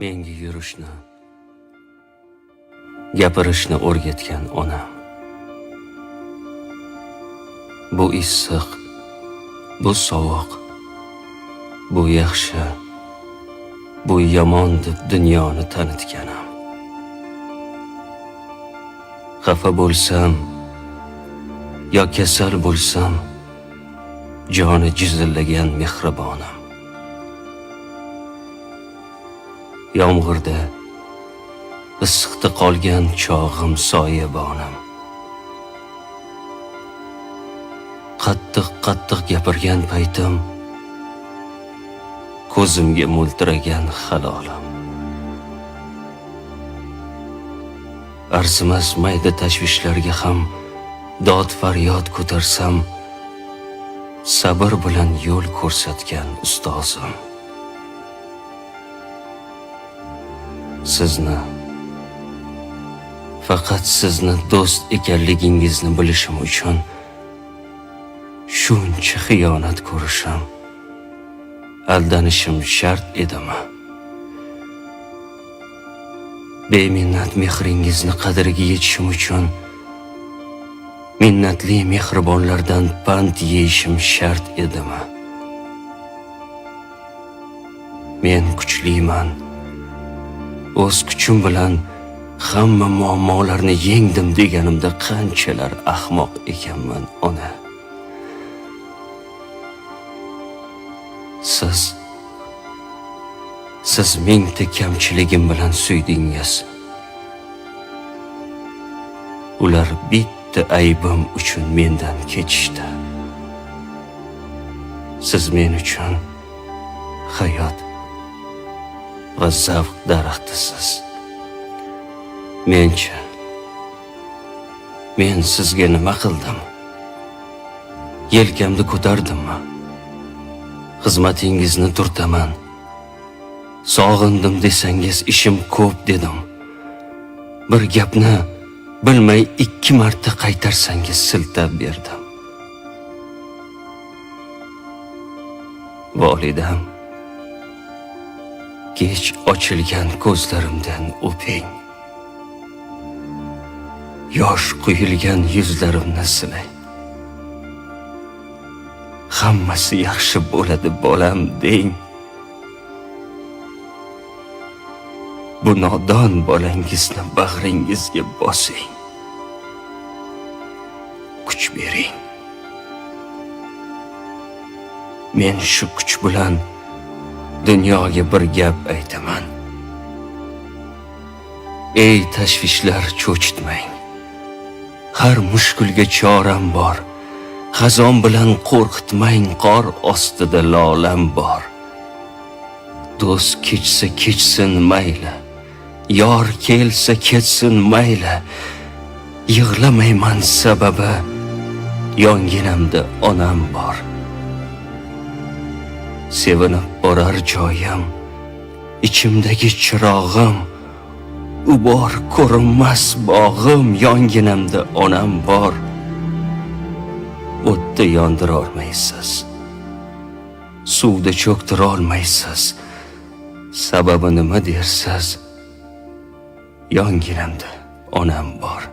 menga yurishni gapirishni o'rgatgan onam bu issiq bu sovuq bu yaxshi bu yomon deb dunyoni tanitganim. Xafa bo'lsam yo kasal bo'lsam joni jizillagan mehribonim. Yomg'irda issiqda qolgan chog'im soyabonim qattiq qattiq gapirgan paytim ko'zimga mo'ltiragan halolim. Arzimas mayda tashvishlarga ham dod faryod ko'tarsam sabr bilan yo'l ko'rsatgan ustozim. Sizni faqat sizni do'st ekanligingizni bilishim uchun shuncha xiyonat ko'rishim aldanishim shart edimi? Beminnat mehringizni qadriga yetishim uchun minnatli mehribonlardan pand yeyishim shart edimi? Men kuchliman. O'z kuchim bilan hamma muammolarni yengdim deganimda qanchalar ahmoq ekanman ona. Siz siz mingta kamchiligim bilan suydingiz. Ular bitta aybim uchun mendan kechishdi. Siz men uchun hayot va zavq daraxtisiz. Menchi men sizga nima qildim? Yelkamni ko'tardimmi? Xizmatingizni turtaman. Sog'indim desangiz ishim ko'p dedim. Bir gapni bilmay ikki marta qaytarsangiz siltab berdim. Volidam. Kech ochilgan ko'zlarimdan o'ping yosh quyilgan yuzlarimni silang hammasi yaxshi bo'ladi bolam deng bu nodon bolangizni bag'ringizga bosing. Kuch bering. Men shu kuch bilan dunyoga bir gap aytaman. Ey tashvishlar cho'chitmang. Har mushkulga choram bor. Xazon bilan qo'rqitmang qor ostida lolam bor. Do'st kechsa kechsin mayli yor kelsa ketsin mayli. Yig'lamayman sababi yonginamda onam bor. Sevinib borar joyim ichimdagi chirog'im u bor ko'rinmas bog'im onam bor. O'tda yondira olmaysiz suvda cho'ktira olmaysiz sababi nima dersiz? Yonginamda onam bor